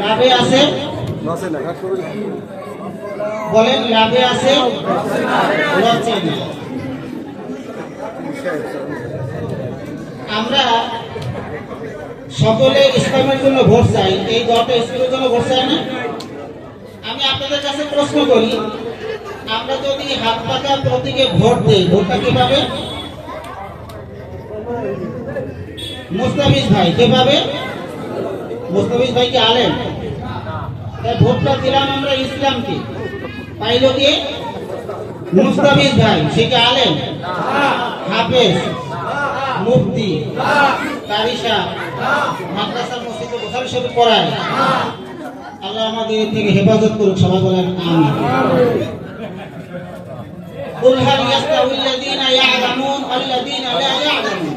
লাভে আছে? বলেন লাভে আছে? আমরা সকলে ইসলামের জন্য ভোট চাই। এই দলটা ইসলামের জন্য ভোট চাই না? আমি আপনাদের কাছে প্রশ্ন করি আমরা যদি হাত পাকা প্রতীকে ভোট দিই ভোটটা কি পাবে? মুস্তাফিজ ভাই কে পাবে? মুস্তাফিজ ভাই কি আলেন তাই ভোটটা দিলাম আমরা ইসলামকে পাইল কে মুস্তাফিজ ভাই সে কি আলেন হাফেজ মুফতি তারিশা মাদ্রাসা মসজিদে বোখারি শরীফ পড়ায় আল্লাহ আমাদের এর থেকে হেফাজত করুক সবাই বলেন আমিন قل هل يستوي الذين يعلمون والذين لا يعلمون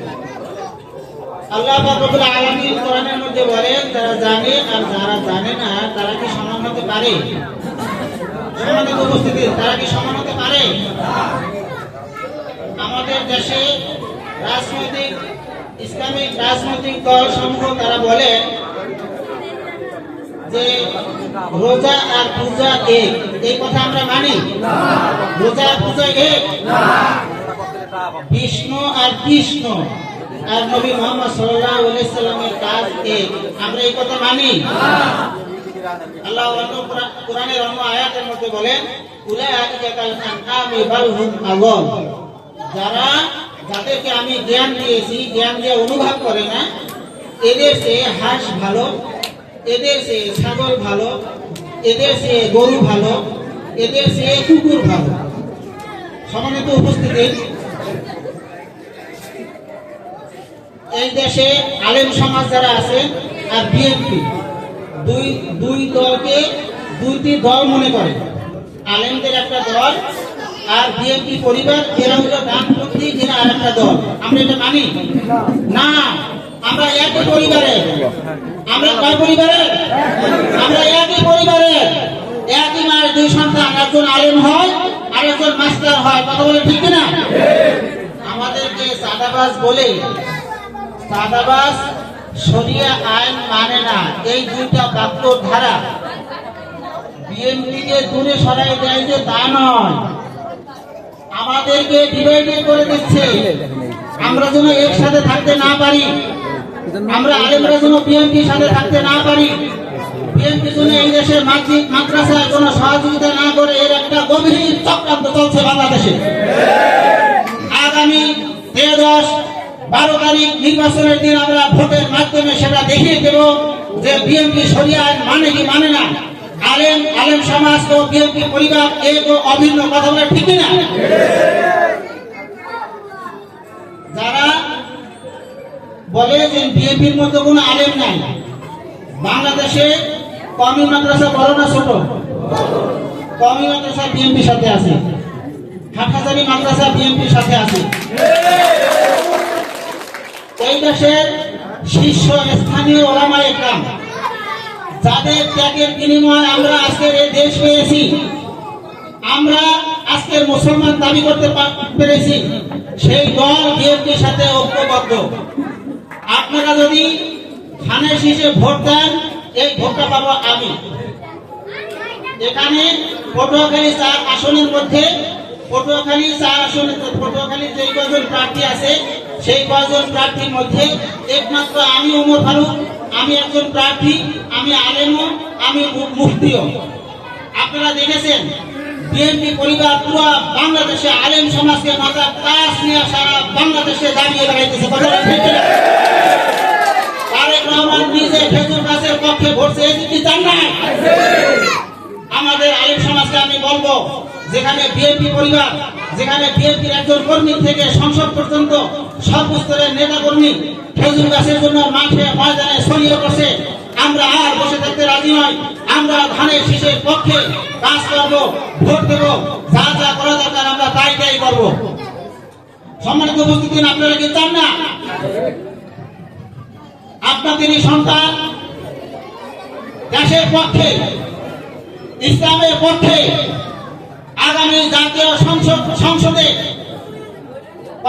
আল্লাহ পাক রব্বুল আলামিন কোরআনের মধ্যে বলেন, যারা জানে আর যারা জানে না, তারা কি সমান হতে পারে? সমানিত উপস্থিতি, তারা কি সমান হতে পারে? আমাদের দেশে রাজনৈতিক, ইসলামিক রাজনৈতিক দল সমূহ, তারা বলে যে রোজা আর পূজা এক। এই কথা আমরা মানি? রোজা আর পূজা এক? বিষ্ণু আর কৃষ্ণ। আর নবী মোহাম্মদ সাল্লাল্লাহু আলাইহি সাল্লামের কাজ এক আমরা এই কথা মানি। আল্লাহ কোরআনের অন্য আয়াতের মধ্যে বলেন, উলাইকা কাল আনআমি বাল হুম আযাল যারা যাদেরকে আমি জ্ঞান দিয়েছি, জ্ঞান দিয়ে অনুভব করে না, এদের সে হাঁস ভালো, এদের সে ছাগল ভালো, এদের সে গরু ভালো, এদের সে কুকুর ভালো। সমানিত উপস্থিতি এই দেশে আলেম সমাজ যারা আছে আর বিএনপি, দুই দুই দলকে দুইটি দল মনে করে। আলেমদের একটা দল আর বিএনপি পরিবার, এরা হলো ডানপন্থী এরা আর একটা দল। আমরা এটা মানি? না। আমরা একই পরিবারের। আমরা কয় পরিবারের? আমরা একই পরিবারের। একই মায়ের দুই সন্তান, একজন আলেম হয় আর একজন মাস্টার হয়। কথা বলে ঠিক না আমাদেরকে সাদাবাজ বলে সাদাবাজ শরিয়া আইন মানে না। এই দুইটা বাক্য ধারা বিএনপিকে দূরে সরাই দেয় যে তা নয়। আমাদেরকে ডিভাইডেড করে দিচ্ছে। আমরা যেন একসাথে থাকতে না পারি। আমরা আলেমরা যেন বিএনপির সাথে থাকতে না পারি। বিএনপি যেন এই দেশের মসজিদ মাদ্রাসায় কোনো সহযোগিতা না করে, এর একটা গভীর চক্রান্ত চলছে বাংলাদেশে। আগামী তেরোদশ বারো তারিখ নির্বাচনের দিন আমরা ভোটের মাধ্যমে সেটা দেখিয়ে দেব যে বিএনপি সরিয়া মানে কি মানে না। আলেম আলেম সমাজ ও বিএনপি পরিবার এই তো অভিন্ন কথা বলে ঠিক না যারা বলে যে বিএনপির মধ্যে কোনো আলেম নাই, বাংলাদেশে কমি মাদ্রাসা বড় না ছোট? কমি মাদ্রাসা বিএনপির সাথে আছে। হাটহাজারি মাদ্রাসা বিএনপির সাথে আছে। এই দেশের শীর্ষ স্থানীয় ওলামা একরাম যাদের ত্যাগের বিনিময়ে আমরা আজকের এই দেশ পেয়েছি, আমরা আজকের মুসলমান দাবি করতে পেরেছি, সেই দল বিএনপির সাথে ঐক্যবদ্ধ। আপনারা যদি ধানের শীষে ভোট দেন, এই ভোটটা পাবো আমি। এখানে পটুয়াখালী চার আসনের মধ্যে, পটুয়াখালী চার আসনে পটুয়াখালীর যে কজন প্রার্থী আছে সেই কজন প্রার্থীর মধ্যে একমাত্র আমি ওমর ফারুক, আমি একজন প্রার্থী, আমি আলেমও, আমি মুফতিও। আপনারা দেখেছেন, বিএনপি পরিবার পুরো বাংলাদেশে আলেম সমাজকে মাথা কাজ নিয়ে সারা বাংলাদেশে দাঁড়িয়ে কিনা? তারেক রহমান নিজে খেজুর গাছের পক্ষে ভোট চেয়েছে চান না? আমাদের আলিম সমাজকে আমি বলব, যেখানে বিএনপি পরিবার, যেখানে বিএনপির একজন কর্মী থেকে সংসদ পর্যন্ত সর্বস্তরের নেতা কর্মী খেজুর গাছের জন্য মাঠে ময়দানে ছড়িয়ে পড়ছে। আমরা আর বসে থাকতে রাজি নই। আমরা ধানের শীষের পক্ষে কাজ করব, ভোট দেব। যা যা করা দরকার আমরা তাই তাই করব। সম্মানিত উপস্থিতি, আপনারা কি চান না? আপনাদেরই সন্তান দেশের পক্ষে, ইসলামের পক্ষে আগামী জাতীয় সংসদ সংসদে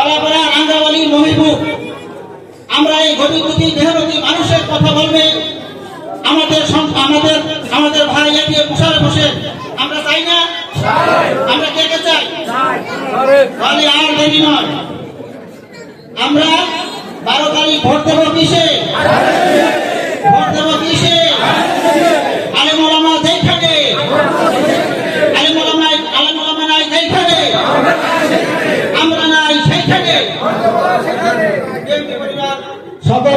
পালাপাড়া রাঙ্গাবালি মহিপুর আমরা এই গরিব দুঃখী দেহরোগী মানুষের কথা বলবে। আমাদের সং- আমাদের হোসেন। আমরা চাই না? আমরা কে কে চাই? তাহলে আর দেরি নয়। আমরা বারো তারিখ ভোট দেবো কিসে? ভোট দেবো কিসে? আলে মোলামা যেখানে আলে মোলামা আলে মোলামা নাই যেখানে আমরা নাই সেইখানে সকলকে